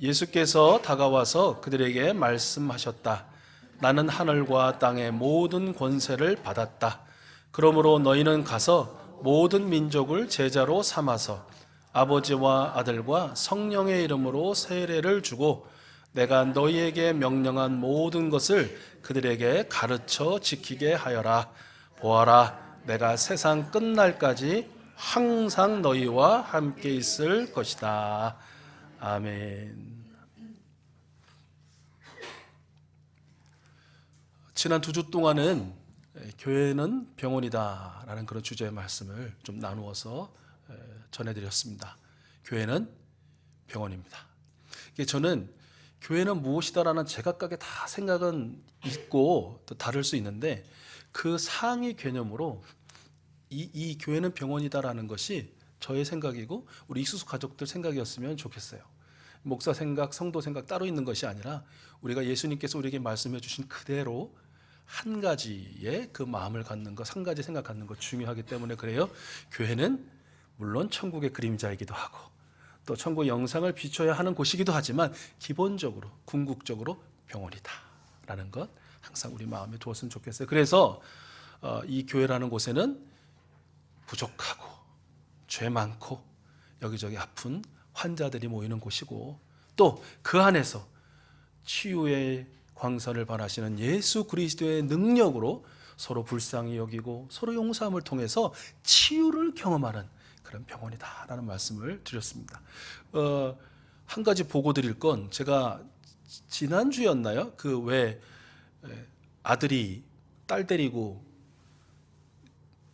예수께서 다가와서 그들에게 말씀하셨다. 나는 하늘과 땅의 모든 권세를 받았다. 그러므로 너희는 가서 모든 민족을 제자로 삼아서 아버지와 아들과 성령의 이름으로 세례를 주고 내가 너희에게 명령한 모든 것을 그들에게 가르쳐 지키게 하여라. 보아라, 내가 세상 끝날까지 항상 너희와 함께 있을 것이다. 아멘. 지난 두 주 동안은 교회는 병원이다라는 그런 주제의 말씀을 좀 나누어서 전해드렸습니다. 교회는 병원입니다. 저는 교회는 무엇이다라는 제각각의 다 생각은 있고 또 다를 수 있는데 그 상위 개념으로 이, 이 교회는 병원이다라는 것이 저의 생각이고 우리 이수수 가족들 생각이었으면 좋겠어요. 목사 생각, 성도 생각 따로 있는 것이 아니라 우리가 예수님께서 우리에게 말씀해 주신 그대로 한 가지의 그 마음을 갖는 것, 한 가지 생각 갖는 것 중요하기 때문에 그래요. 교회는 물론 천국의 그림자이기도 하고 또 천국 영상을 비춰야 하는 곳이기도 하지만 기본적으로 궁극적으로 병원이다라는 것 항상 우리 마음에 두었으면 좋겠어요. 그래서 어, 이 교회라는 곳에는 부족하고 죄 많고 여기저기 아픈 환자들이 모이는 곳이고 또 그 안에서 치유의 광선을 발하시는 예수 그리스도의 능력으로 서로 불쌍히 여기고 서로 용서함을 통해서 치유를 경험하는 그런 병원이다라는 말씀을 드렸습니다. 어, 한 가지 보고 드릴 건 제가 지난 주였나요? 그 왜 아들이 딸 데리고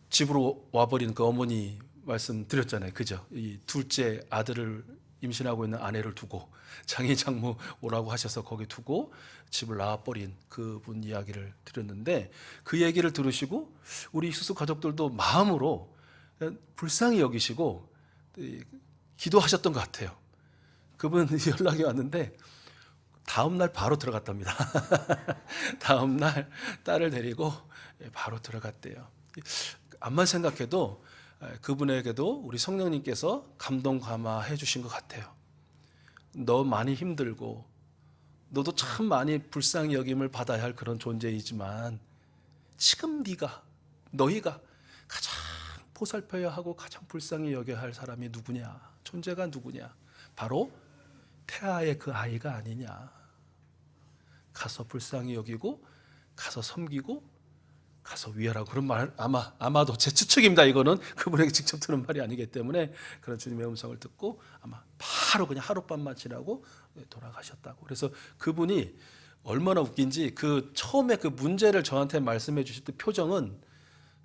집으로 와버린 그 어머니 말씀 드렸잖아요. 그죠? 이 둘째 아들을 임신하고 있는 아내를 두고 장인 장모 오라고 하셔서 거기 두고 집을 나와버린 그분 이야기를 드렸는데 그 얘기를 들으시고 우리 수수 가족들도 마음으로 불쌍히 여기시고 기도하셨던 것 같아요. 그분 연락이 왔는데 다음 날 바로 들어갔답니다. 다음 날 딸을 데리고 바로 들어갔대요. 암만 생각해도 그분에게도 우리 성령님께서 감동 감화해 주신 것 같아요. 너 많이 힘들고 너도 참 많이 불쌍히 여김을 받아야 할 그런 존재이지만 지금 네가 너희가 가장 보살펴야 하고 가장 불쌍히 여겨야 할 사람이 누구냐? 존재가 누구냐? 바로 태아의 그 아이가 아니냐? 가서 불쌍히 여기고 가서 섬기고 가서 위하라고 그런 말 아마 아마도 제 추측입니다. 이거는 그분에게 직접 들은 말이 아니기 때문에 그런 주님의 음성을 듣고 아마 바로 그냥 하룻밤만 지나고 돌아가셨다고. 그래서 그분이 얼마나 웃긴지 그 처음에 그 문제를 저한테 말씀해 주실 때 표정은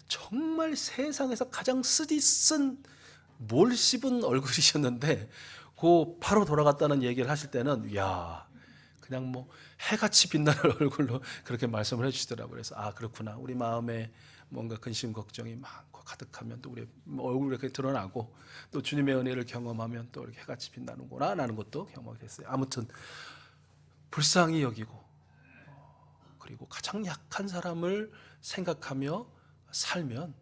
정말 세상에서 가장 쓰디 쓴 몰 씹은 얼굴이셨는데 그 바로 돌아갔다는 얘기를 하실 때는 야 그냥 뭐 해같이 빛나는 얼굴로 그렇게 말씀을 해주시더라고요. 그래서 아 그렇구나. 우리 마음에 뭔가 근심 걱정이 많고 가득하면 또 우리 얼굴이 이렇게 드러나고 또 주님의 은혜를 경험하면 또 이렇게 해같이 빛나는구나 라는 것도 경험이 됐어요. 아무튼 불쌍히 여기고 그리고 가장 약한 사람을 생각하며 살면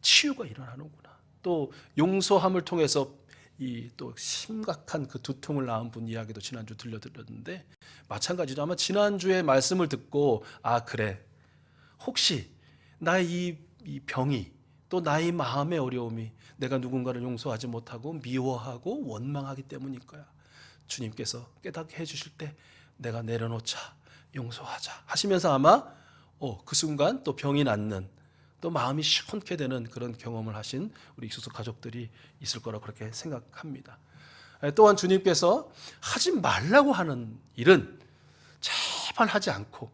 치유가 일어나는구나. 또 용서함을 통해서 이 또 심각한 그 두통을 낳은 분 이야기도 지난주 들려드렸는데 마찬가지로 아마 지난주에 말씀을 듣고 아 그래 혹시 나의 이, 이 병이 또 나의 마음의 어려움이 내가 누군가를 용서하지 못하고 미워하고 원망하기 때문일 거야. 주님께서 깨닫게 해주실 때 내가 내려놓자 용서하자 하시면서 아마 어, 그 순간 또 병이 낫는 또 마음이 시원케 되는 그런 경험을 하신 우리 익수수 가족들이 있을 거라 그렇게 생각합니다. 또한 주님께서 하지 말라고 하는 일은 제발 하지 않고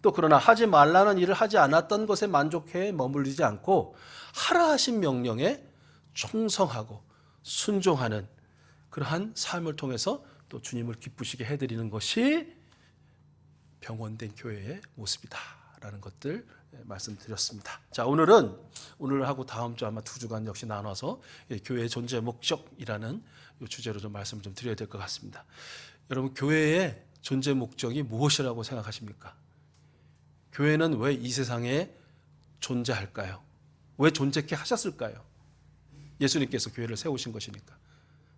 또 그러나 하지 말라는 일을 하지 않았던 것에 만족해 머물리지 않고 하라 하신 명령에 충성하고 순종하는 그러한 삶을 통해서 또 주님을 기쁘시게 해드리는 것이 병원된 교회의 모습이다 라는 것들 말씀드렸습니다. 자 오늘은 오늘 하고 다음 주 아마 두 주간 역시 나눠서 교회의 존재 목적이라는 이 주제로 좀 말씀을 좀 드려야 될 것 같습니다. 여러분 교회의 존재 목적이 무엇이라고 생각하십니까? 교회는 왜 이 세상에 존재할까요? 왜 존재케 하셨을까요? 예수님께서 교회를 세우신 것이니까.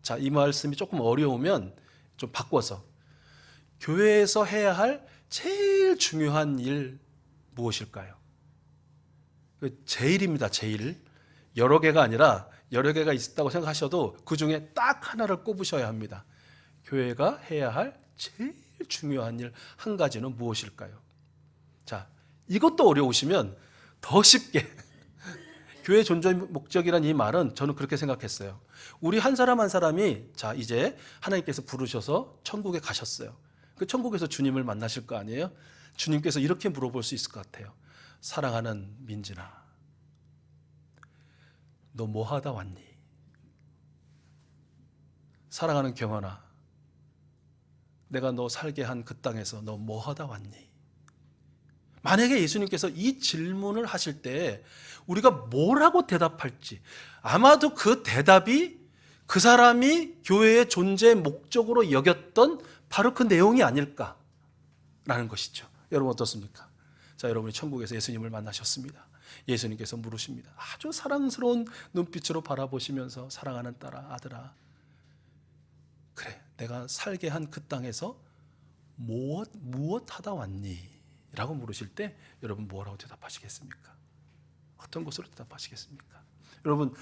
자, 이 말씀이 조금 어려우면 좀 바꿔서 교회에서 해야 할 제일 중요한 일 무엇일까요? 그 제일입니다. 제일. 여러 개가 아니라 여러 개가 있다고 생각하셔도 그 중에 딱 하나를 꼽으셔야 합니다. 교회가 해야 할 제일 중요한 일 한 가지는 무엇일까요? 자, 이것도 어려우시면 더 쉽게 교회 존재 목적이란 이 말은 저는 그렇게 생각했어요. 우리 한 사람 한 사람이 자 이제 하나님께서 부르셔서 천국에 가셨어요. 그 천국에서 주님을 만나실 거 아니에요? 주님께서 이렇게 물어볼 수 있을 것 같아요. 사랑하는 민진아, 너 뭐 하다 왔니? 사랑하는 경원아, 내가 너 살게 한 그 땅에서 너 뭐 하다 왔니? 만약에 예수님께서 이 질문을 하실 때 우리가 뭐라고 대답할지 아마도 그 대답이 그 사람이 교회의 존재 목적으로 여겼던 바로 그 내용이 아닐까라는 것이죠. 여러분 어떻습니까? 자, 여러분이 천국에서 예수님을 만나셨습니다. 예수님께서 물으십니다. 아주 사랑스러운 눈빛으로 바라보시면서 사랑하는 딸아, 아들아. 그래, 내가 살게 한 그 땅에서 무엇 무엇 하다 왔니? 라고 물으실 때 여러분 뭐라고 대답하시겠습니까? 어떤 것으로 대답하시겠습니까? 여러분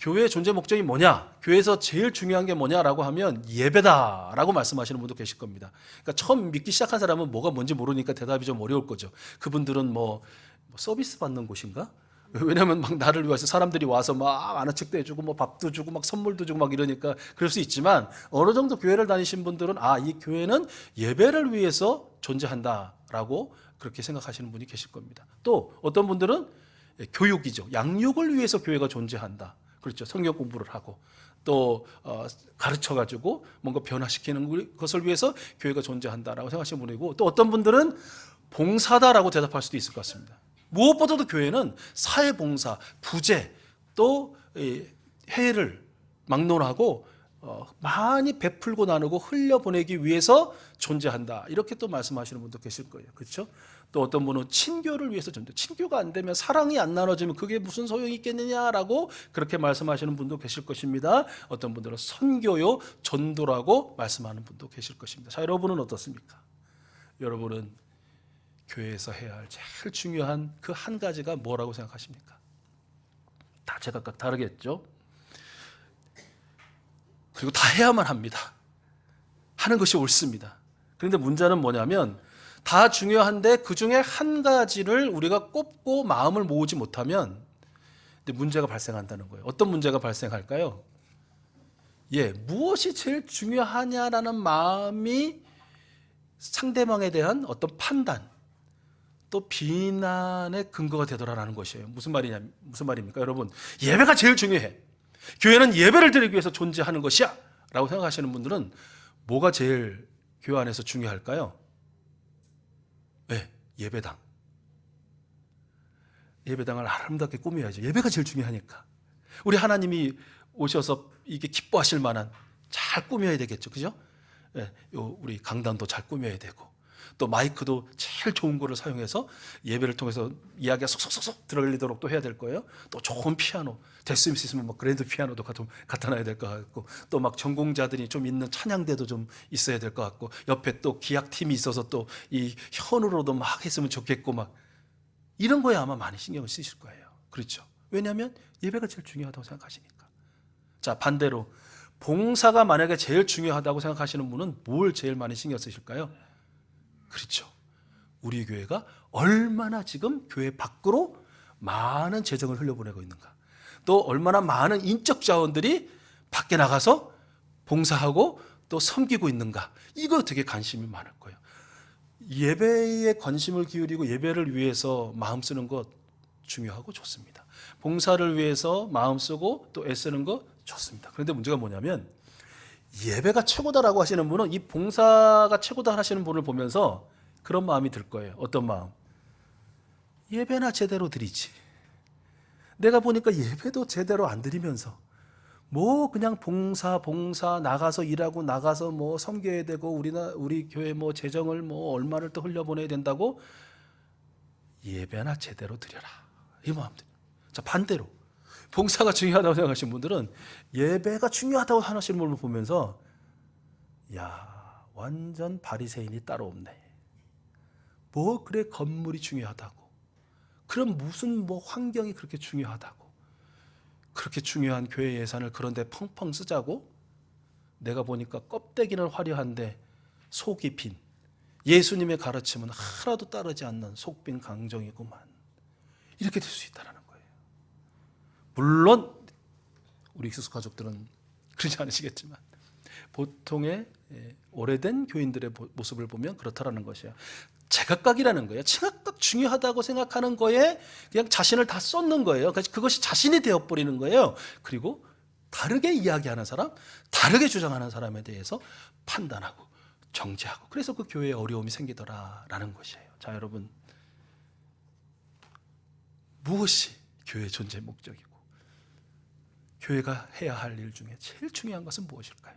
교회의 존재 목적이 뭐냐? 교회에서 제일 중요한 게 뭐냐라고 하면 예배다라고 말씀하시는 분도 계실 겁니다. 그러니까 처음 믿기 시작한 사람은 뭐가 뭔지 모르니까 대답이 좀 어려울 거죠. 그분들은 뭐, 뭐 서비스 받는 곳인가? 왜냐하면 막 나를 위해서 사람들이 와서 막 아는 책도 해주고 뭐 밥도 주고 막 선물도 주고 막 이러니까 그럴 수 있지만 어느 정도 교회를 다니신 분들은 아 이 교회는 예배를 위해서 존재한다라고 그렇게 생각하시는 분이 계실 겁니다. 또 어떤 분들은 교육이죠. 양육을 위해서 교회가 존재한다. 그렇죠. 성경 공부를 하고 또 어, 가르쳐 가지고 뭔가 변화시키는 것을 위해서 교회가 존재한다라고 생각하시는 분이고 또 어떤 분들은 봉사다라고 대답할 수도 있을 것 같습니다. 무엇보다도 교회는 사회 봉사, 부재 또 이, 해를 막론하고 어, 많이 베풀고 나누고 흘려보내기 위해서 존재한다. 이렇게 또 말씀하시는 분도 계실 거예요. 그렇죠? 또 어떤 분은 친교를 위해서 존재. 친교가 안 되면 사랑이 안 나눠지면 그게 무슨 소용이 있겠느냐라고 그렇게 말씀하시는 분도 계실 것입니다. 어떤 분들은 선교요, 전도라고 말씀하는 분도 계실 것입니다. 자, 여러분은 어떻습니까? 여러분은 교회에서 해야 할 제일 중요한 그 한 가지가 뭐라고 생각하십니까? 다 제각각 다르겠죠? 그리고 다 해야만 합니다. 하는 것이 옳습니다. 그런데 문제는 뭐냐면 다 중요한데 그 중에 한 가지를 우리가 꼽고 마음을 모으지 못하면 문제가 발생한다는 거예요. 어떤 문제가 발생할까요? 예, 무엇이 제일 중요하냐라는 마음이 상대방에 대한 어떤 판단, 또 비난의 근거가 되더라라는 것이에요. 무슨 말이냐, 무슨 말입니까? 여러분, 예배가 제일 중요해. 교회는 예배를 드리기 위해서 존재하는 것이야. 라고 생각하시는 분들은 뭐가 제일 교회 안에서 중요할까요? 네, 예배당. 예배당을 아름답게 꾸며야죠. 예배가 제일 중요하니까. 우리 하나님이 오셔서 이게 기뻐하실 만한 잘 꾸며야 되겠죠. 그죠? 예, 요 우리 강단도 잘 꾸며야 되고 또 마이크도 제일 좋은 거를 사용해서 예배를 통해서 이야기가 속속속속 들어리도록 또 해야 될 거예요. 또 좋은 피아노, 될수 있으면 뭐 그랜드 피아노도 갖다, 갖다 놔야 될 것 같고 또 막 전공자들이 좀 있는 찬양대도 좀 있어야 될 것 같고 옆에 또 기악 팀이 있어서 또 이 현으로도 막 했으면 좋겠고 막 이런 거에 아마 많이 신경을 쓰실 거예요. 그렇죠? 왜냐하면 예배가 제일 중요하다고 생각하시니까. 자 반대로 봉사가 만약에 제일 중요하다고 생각하시는 분은 뭘 제일 많이 신경 쓰실까요? 그렇죠. 우리 교회가 얼마나 지금 교회 밖으로 많은 재정을 흘려보내고 있는가. 또 얼마나 많은 인적 자원들이 밖에 나가서 봉사하고 또 섬기고 있는가. 이거 되게 관심이 많을 거예요. 예배에 관심을 기울이고 예배를 위해서 마음 쓰는 것 중요하고 좋습니다. 봉사를 위해서 마음 쓰고 또 애쓰는 것 좋습니다. 그런데 문제가 뭐냐면 예배가 최고다라고 하시는 분은 이 봉사가 최고다 하시는 분을 보면서 그런 마음이 들 거예요. 어떤 마음? 예배나 제대로 드리지. 내가 보니까 예배도 제대로 안 드리면서 뭐 그냥 봉사 봉사 나가서 일하고 나가서 뭐 섬겨야 되고 우리나 우리 교회 뭐 재정을 뭐 얼마를 또 흘려보내야 된다고 예배나 제대로 드려라 이 마음들. 자 반대로 봉사가 중요하다고 생각하시는 분들은 예배가 중요하다고 하시는 분을 보면서 야 완전 바리새인이 따로 없네. 뭐 그래 건물이 중요하다고. 그럼 무슨 뭐 환경이 그렇게 중요하다고. 그렇게 중요한 교회 예산을 그런데 펑펑 쓰자고? 내가 보니까 껍데기는 화려한데 속이 빈 예수님의 가르침은 하나도 따르지 않는 속빈 강정이구만. 이렇게 될 수 있다는 거예요. 물론 우리 익숙 가족들은 그러지 않으시겠지만 보통의 예, 오래된 교인들의 보- 모습을 보면 그렇다라는 것이에요. 제각각이라는 거예요. 제각각 중요하다고 생각하는 거에 그냥 자신을 다 쏟는 거예요. 그것이 자신이 되어버리는 거예요. 그리고 다르게 이야기하는 사람, 다르게 주장하는 사람에 대해서 판단하고 정죄하고 그래서 그 교회에 어려움이 생기더라라는 것이에요. 자, 여러분 무엇이 교회 존재 목적이고 교회가 해야 할 일 중에 제일 중요한 것은 무엇일까요?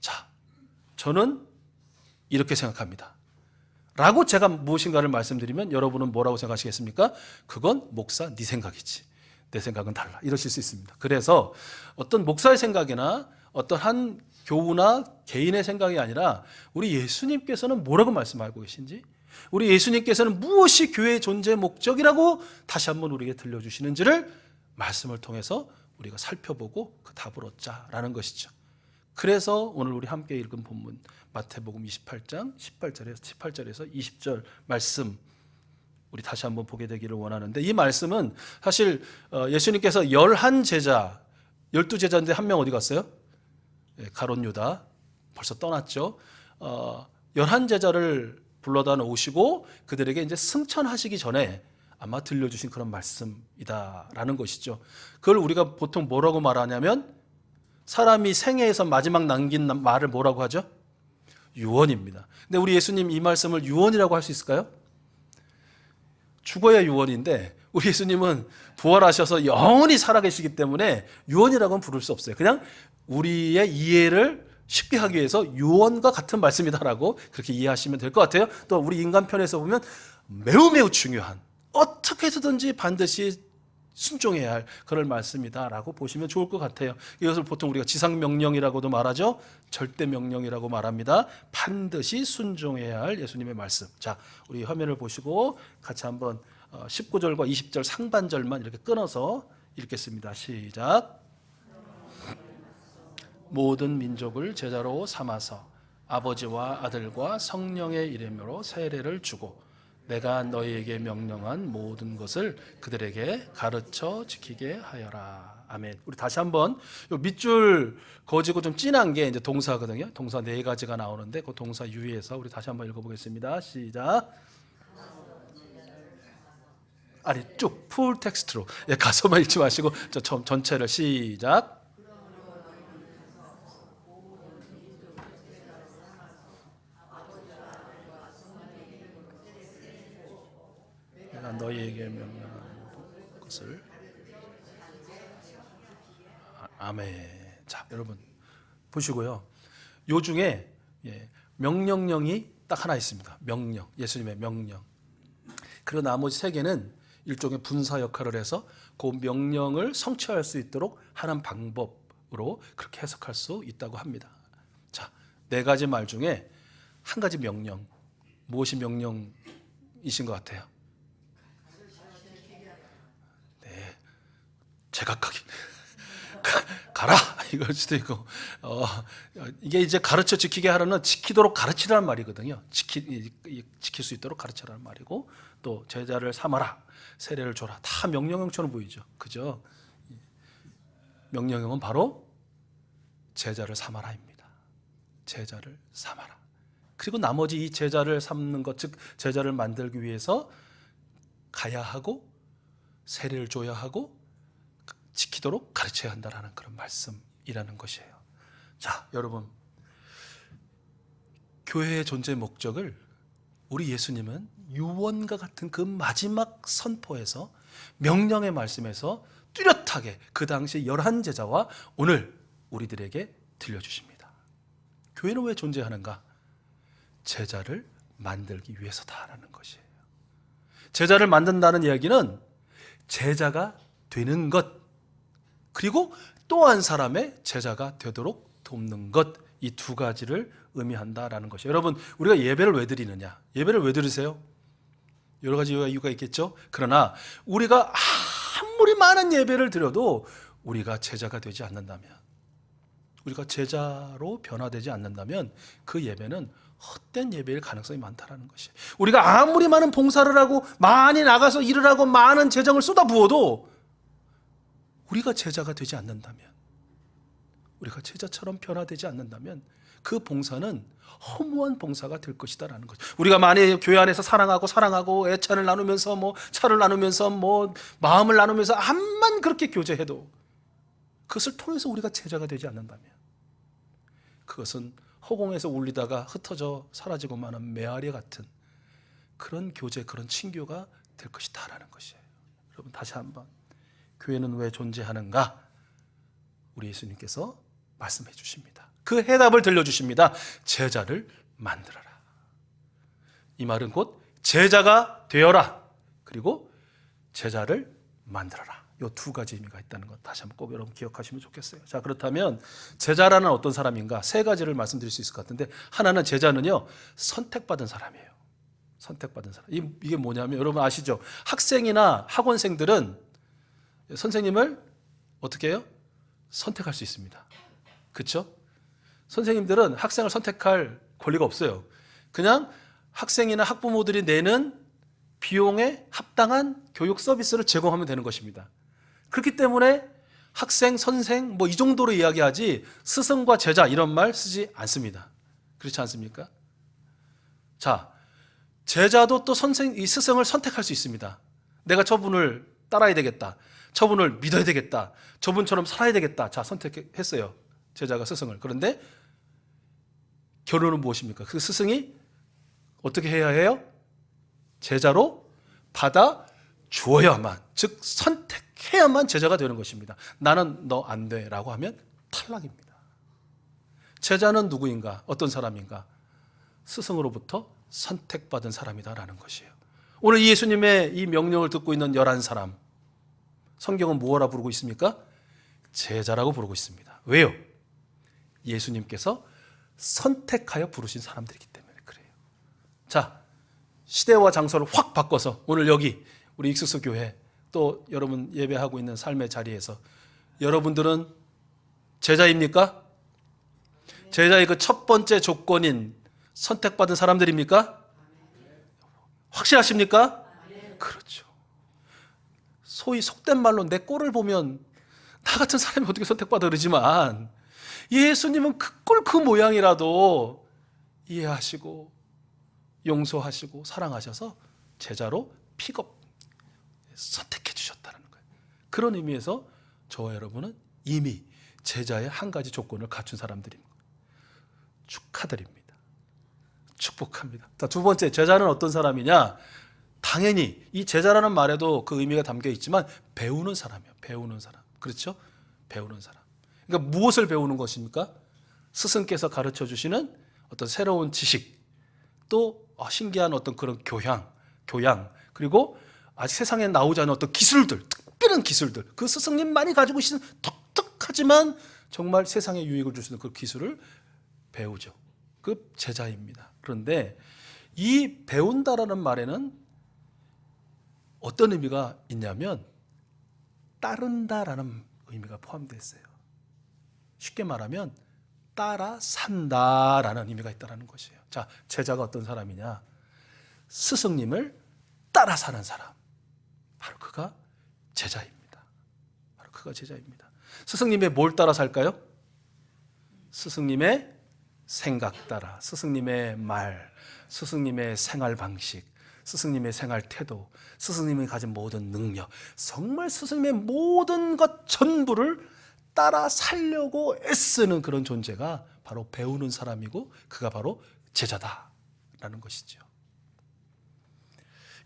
자, 저는 이렇게 생각합니다. 라고 제가 무엇인가를 말씀드리면 여러분은 뭐라고 생각하시겠습니까? 그건 목사 네 생각이지. 내 생각은 달라. 이러실 수 있습니다. 그래서 어떤 목사의 생각이나 어떤 한 교우나 개인의 생각이 아니라 우리 예수님께서는 뭐라고 말씀하고 계신지 우리 예수님께서는 무엇이 교회의 존재 목적이라고 다시 한번 우리에게 들려주시는지를 말씀을 통해서 우리가 살펴보고 그 답을 얻자라는 것이죠. 그래서 오늘 우리 함께 읽은 본문 마태복음 28장 18절에서 18절에서 20절 말씀 우리 다시 한번 보게 되기를 원하는데 이 말씀은 사실 어, 예수님께서 열한 제자 열두 제자인데 한 명 어디 갔어요? 예, 가론 유다 벌써 떠났죠. 어, 열한 제자를 불러다 놓으시고 그들에게 이제 승천하시기 전에 아마 들려주신 그런 말씀이다라는 것이죠. 그걸 우리가 보통 뭐라고 말하냐면 사람이 생애에서 마지막 남긴 말을 뭐라고 하죠? 유언입니다. 근데 우리 예수님 이 말씀을 유언이라고 할 수 있을까요? 죽어야 유언인데 우리 예수님은 부활하셔서 영원히 살아계시기 때문에 유언이라고는 부를 수 없어요. 그냥 우리의 이해를 쉽게 하기 위해서 유언과 같은 말씀이다라고 그렇게 이해하시면 될 것 같아요. 또 우리 인간 편에서 보면 매우 매우 중요한 어떻게 해서든지 반드시 순종해야 할 그런 말씀이다라고 보시면 좋을 것 같아요. 이것을 보통 우리가 지상 명령이라고도 말하죠. 절대 명령이라고 말합니다. 반드시 순종해야 할 예수님의 말씀. 자, 우리 화면을 보시고 같이 한번 어, 19절과 20절 상반절만 이렇게 끊어서 읽겠습니다. 시작. 모든 민족을 제자로 삼아서 아버지와 아들과 성령의 이름으로 세례를 주고 내가 너희에게 명령한 모든 것을 그들에게 가르쳐 지키게 하여라. 아멘. 우리 다시 한번 요 밑줄 거지고 좀 진한 게 이제 동사거든요. 동사 네 가지가 나오는데 그 동사 유의해서 우리 다시 한번 읽어보겠습니다. 시작. 아니 쭉 풀 텍스트로 예, 가서만 읽지 마시고 저 전- 전체를 시작. 내가 모든 것을 아, 아멘. 자, 여러분 보시고요. 요 중에 예, 명령령이 딱 하나 있습니다. 명령, 예수님의 명령. 그리고 나머지 세 개는 일종의 분사 역할을 해서 그 명령을 성취할 수 있도록 하는 방법으로 그렇게 해석할 수 있다고 합니다. 자, 네 가지 말 중에 한 가지 명령. 무엇이 명령이신 것 같아요? 제각각이 가- 가라 이걸 수도 있고 어, 이게 이제 가르쳐 지키게 하라는 지키도록 가르치라는 말이거든요. 지키 지킬 수 있도록 가르치라는 말이고 또 제자를 삼아라 세례를 줘라 다 명령형처럼 보이죠. 그죠? 명령형은 바로 제자를 삼아라입니다. 제자를 삼아라. 그리고 나머지 이 제자를 삼는 것, 즉 제자를 만들기 위해서 가야 하고 세례를 줘야 하고 지키도록 가르쳐야 한다라는 그런 말씀이라는 것이에요. 자, 여러분. 교회의 존재 목적을 우리 예수님은 유언과 같은 그 마지막 선포에서 명령의 말씀에서 뚜렷하게 그 당시 열한 제자와 오늘 우리들에게 들려주십니다. 교회는 왜 존재하는가? 제자를 만들기 위해서다라는 것이에요. 제자를 만든다는 이야기는 제자가 되는 것 그리고 또한 사람의 제자가 되도록 돕는 것 이 두 가지를 의미한다라는 것이에요. 여러분, 우리가 예배를 왜 드리느냐? 예배를 왜 드리세요? 여러 가지 이유가 있겠죠. 그러나 우리가 아무리 많은 예배를 드려도 우리가 제자가 되지 않는다면, 우리가 제자로 변화되지 않는다면 그 예배는 헛된 예배일 가능성이 많다라는 것이. 우리가 아무리 많은 봉사를 하고 많이 나가서 일을 하고 많은 재정을 쏟아부어도 우리가 제자가 되지 않는다면, 우리가 제자처럼 변화되지 않는다면 그 봉사는 허무한 봉사가 될 것이다라는 거죠. 우리가 만약 교회 안에서 사랑하고 사랑하고 애찬을 나누면서 뭐 차를 나누면서 뭐 마음을 나누면서 암만 그렇게 교제해도 그것을 통해서 우리가 제자가 되지 않는다면 그것은 허공에서 울리다가 흩어져 사라지고 마는 메아리 같은 그런 교제, 그런 친교가 될 것이다라는 것이에요. 여러분 다시 한번 교회는 왜 존재하는가? 우리 예수님께서 말씀해 주십니다. 그 해답을 들려주십니다. 제자를 만들어라. 이 말은 곧 제자가 되어라. 그리고 제자를 만들어라. 이 두 가지 의미가 있다는 것 다시 한번 꼭 여러분 기억하시면 좋겠어요. 자, 그렇다면 제자라는 어떤 사람인가? 세 가지를 말씀드릴 수 있을 것 같은데 하나는 제자는요, 선택받은 사람이에요. 선택받은 사람. 이- 이게 뭐냐면 여러분 아시죠? 학생이나 학원생들은 선생님을 어떻게 해요? 선택할 수 있습니다. 그렇죠? 선생님들은 학생을 선택할 권리가 없어요. 그냥 학생이나 학부모들이 내는 비용에 합당한 교육 서비스를 제공하면 되는 것입니다. 그렇기 때문에 학생, 선생 뭐 이 정도로 이야기하지 스승과 제자 이런 말 쓰지 않습니다. 그렇지 않습니까? 자, 제자도 또 선생 이 스승을 선택할 수 있습니다. 내가 저분을 따라야 되겠다. 저분을 믿어야 되겠다. 저분처럼 살아야 되겠다. 자, 선택했어요. 제자가 스승을. 그런데 결론은 무엇입니까? 그 스승이 어떻게 해야 해요? 제자로 받아 주어야만, 즉 선택해야만 제자가 되는 것입니다. 나는 너 안 돼라고 하면 탈락입니다. 제자는 누구인가? 어떤 사람인가? 스승으로부터 선택받은 사람이다라는 것이에요. 오늘 예수님의 이 명령을 듣고 있는 열한 사람, 성경은 무엇라 부르고 있습니까? 제자라고 부르고 있습니다. 왜요? 예수님께서 선택하여 부르신 사람들이기 때문에 그래요. 자, 시대와 장소를 확 바꿔서 오늘 여기 우리 익숙수 교회 또 여러분 예배하고 있는 삶의 자리에서 여러분들은 제자입니까? 제자의 그 첫 번째 조건인 선택받은 사람들입니까? 확실하십니까? 그렇죠. 소위 속된 말로 내 꼴을 보면 나 같은 사람이 어떻게 선택받아 그러지만 예수님은 그꼴그 모양이라도 이해하시고 용서하시고 사랑하셔서 제자로 픽업 선택해 주셨다는 거예요. 그런 의미에서 저와 여러분은 이미 제자의 한 가지 조건을 갖춘 사람들입니다. 축하드립니다. 축복합니다. 자, 두 번째 제자는 어떤 사람이냐? 당연히 이 제자라는 말에도 그 의미가 담겨 있지만 배우는 사람이에요. 배우는 사람. 그렇죠? 배우는 사람. 그러니까 무엇을 배우는 것입니까? 스승께서 가르쳐 주시는 어떤 새로운 지식, 또 아, 신기한 어떤 그런 교양, 교양, 그리고 아직 세상에 나오지 않은 어떤 기술들, 특별한 기술들, 그 스승님만이 가지고 계시는 독특하지만 정말 세상에 유익을 주시는 그 기술을 배우죠. 그 제자입니다. 그런데 이 배운다라는 말에는 어떤 의미가 있냐면 따른다라는 의미가 포함되어 있어요. 쉽게 말하면 따라 산다라는 의미가 있다라는 것이에요. 자, 제자가 어떤 사람이냐? 스승님을 따라 사는 사람. 바로 그가 제자입니다. 바로 그가 제자입니다. 스승님의 뭘 따라 살까요? 스승님의 생각 따라, 스승님의 말, 스승님의 생활 방식, 스승님의 생활 태도, 스승님이 가진 모든 능력, 정말 스승님의 모든 것 전부를 따라 살려고 애쓰는 그런 존재가 바로 배우는 사람이고 그가 바로 제자다라는 것이죠.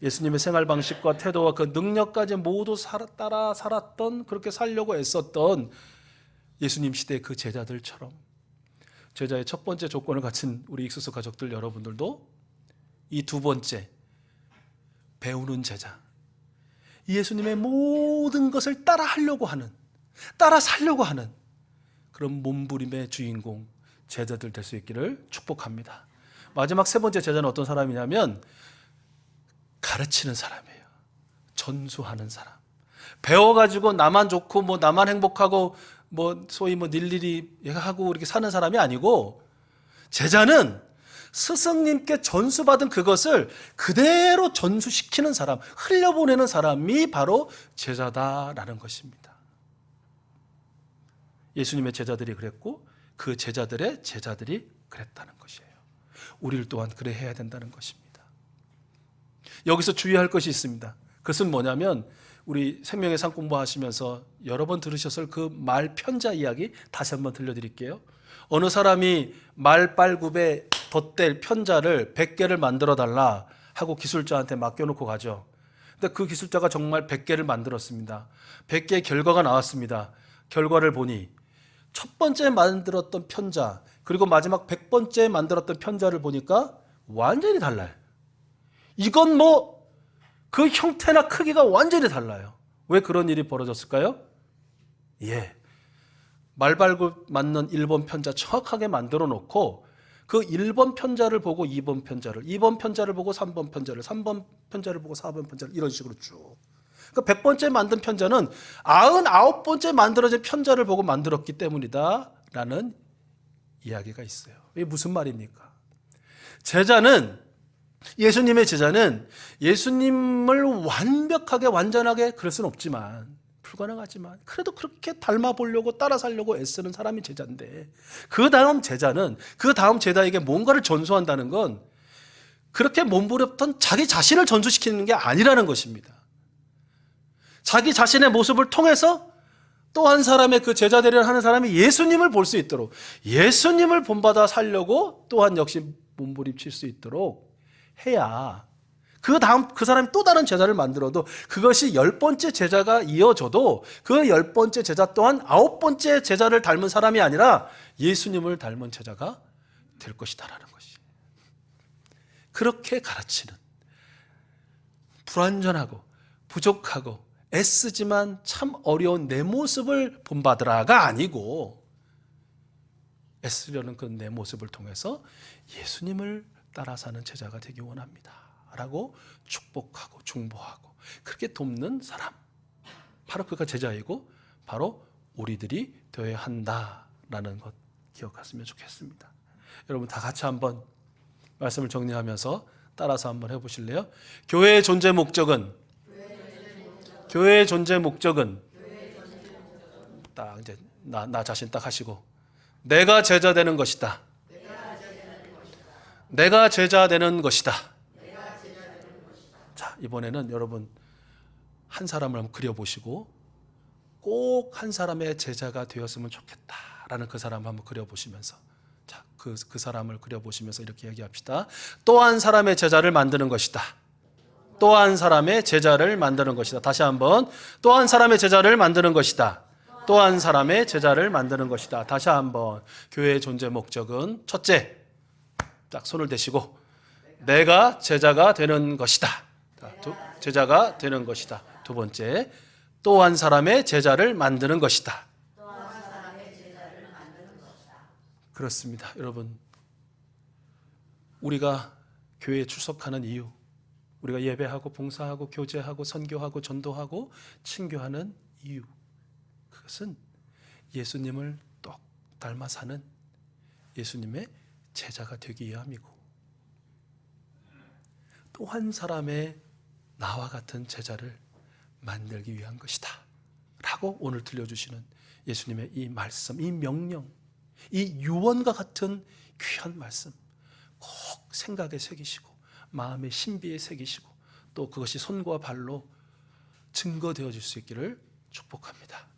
예수님의 생활 방식과 태도와 그 능력까지 모두 따라 살았던 그렇게 살려고 애썼던 예수님 시대의 그 제자들처럼 제자의 첫 번째 조건을 갖춘 우리 익수수 가족들 여러분들도 이 두 번째 배우는 제자 예수님의 모든 것을 따라 하려고 하는 따라 살려고 하는 그런 몸부림의 주인공 제자들 될 수 있기를 축복합니다. 마지막 세 번째 제자는 어떤 사람이냐면 가르치는 사람이에요. 전수하는 사람. 배워가지고 나만 좋고 뭐 나만 행복하고 뭐 소위 뭐 일일이 하고 이렇게 사는 사람이 아니고 제자는 스승님께 전수받은 그것을 그대로 전수시키는 사람, 흘려보내는 사람이 바로 제자다라는 것입니다. 예수님의 제자들이 그랬고 그 제자들의 제자들이 그랬다는 것이에요. 우리를 또한 그래 해야 된다는 것입니다. 여기서 주의할 것이 있습니다. 그것은 뭐냐면 우리 생명의 상 공부하시면서 여러 번 들으셨을 그 말 편자 이야기 다시 한번 들려드릴게요. 어느 사람이 말 빨굽에 덧댈 편자를 100개를 만들어 달라 기술자한테 맡겨놓고 가죠. 근데 그 기술자가 정말 100개를 만들었습니다. 100개의 결과가 나왔습니다. 결과를 보니 첫 번째 만들었던 편자 그리고 마지막 100번째 만들었던 편자를 보니까 완전히 달라요. 이건 뭐 그 형태나 크기가 완전히 달라요. 왜 그런 일이 벌어졌을까요? 예. 말발굽 맞는 1번 편자 정확하게 만들어 놓고 그 1번 편자를 보고 2번 편자를, 2번 편자를 보고 3번 편자를, 3번 편자를 보고 4번 편자를 이런 식으로 쭉. 그러니까 100번째 만든 편자는 99번째 만들어진 편자를 보고 만들었기 때문이다. 라는 이야기가 있어요. 이게 무슨 말입니까? 제자는 예수님의 제자는 예수님을 완벽하게 완전하게 그럴 수는 없지만 불가능하지만 그래도 그렇게 닮아 보려고 따라 살려고 애쓰는 사람이 제자인데 그 다음 제자는 그 다음 제자에게 뭔가를 전수한다는 건 그렇게 몸부렸던 자기 자신을 전수시키는 게 아니라는 것입니다. 자기 자신의 모습을 통해서 또 한 사람의 그 제자 되려 하는 사람이 예수님을 볼 수 있도록 예수님을 본받아 살려고 또한 역시 몸부림칠 수 있도록 해야 그 다음 그 사람이 또 다른 제자를 만들어도 그것이 열 번째 제자가 이어져도 그 열 번째 제자 또한 아홉 번째 제자를 닮은 사람이 아니라 예수님을 닮은 제자가 될 것이다라는 것이. 그렇게 가르치는 불완전하고 부족하고 애쓰지만 참 어려운 내 모습을 본받으라가 아니고 애쓰려는 그 내 모습을 통해서 예수님을 따라 사는 제자가 되기 원합니다. 라고 축복하고 중보하고 그렇게 돕는 사람. 바로 그가 제자이고 바로 우리들이 되어야 한다라는 것 기억하시면 좋겠습니다. 여러분 다 같이 한번 말씀을 정리하면서 따라서 한번 해보실래요? 교회의 존재 목적은 교회의 존재 목적은 딱 이제 나, 나 자신 딱 하시고 내가 제자 되는 것이다. 내가 제자 되는 것이다. 자, 이번에는 여러분 한 사람을 한번 그려보시고 꼭 한 사람의 제자가 되었으면 좋겠다라는 그 사람 한번 그려보시면서 자, 그, 그 사람을 그려보시면서 이렇게 얘기합시다. 또 한 사람의 제자를 만드는 것이다. 또 한 사람의 제자를 만드는 것이다. 다시 한번 또 한 사람의 제자를 만드는 것이다. 또 한 사람의 제자를 만드는 것이다. 다시 한번 교회의 존재 목적은 첫째, 딱 손을 대시고 내가 제자가 되는 것이다. 자, 두, 제자가 되는 것이다. 두 번째, 또한 사람의 제자를 만드는 것이다. 그렇습니다. 여러분, 우리가 교회에 출석하는 이유, 우리가 예배하고 봉사하고 교제하고 선교하고 전도하고 친교하는 이유, 그것은 예수님을 똑 닮아 사는 예수님의 제자가 되기 위함이고 또 한 사람의 나와 같은 제자를 만들기 위한 것이다. 라고 오늘 들려주시는 예수님의 이 말씀, 이 명령, 이 유언과 같은 귀한 말씀 꼭 생각에 새기시고 마음의 신비에 새기시고 또 그것이 손과 발로 증거되어질 수 있기를 축복합니다.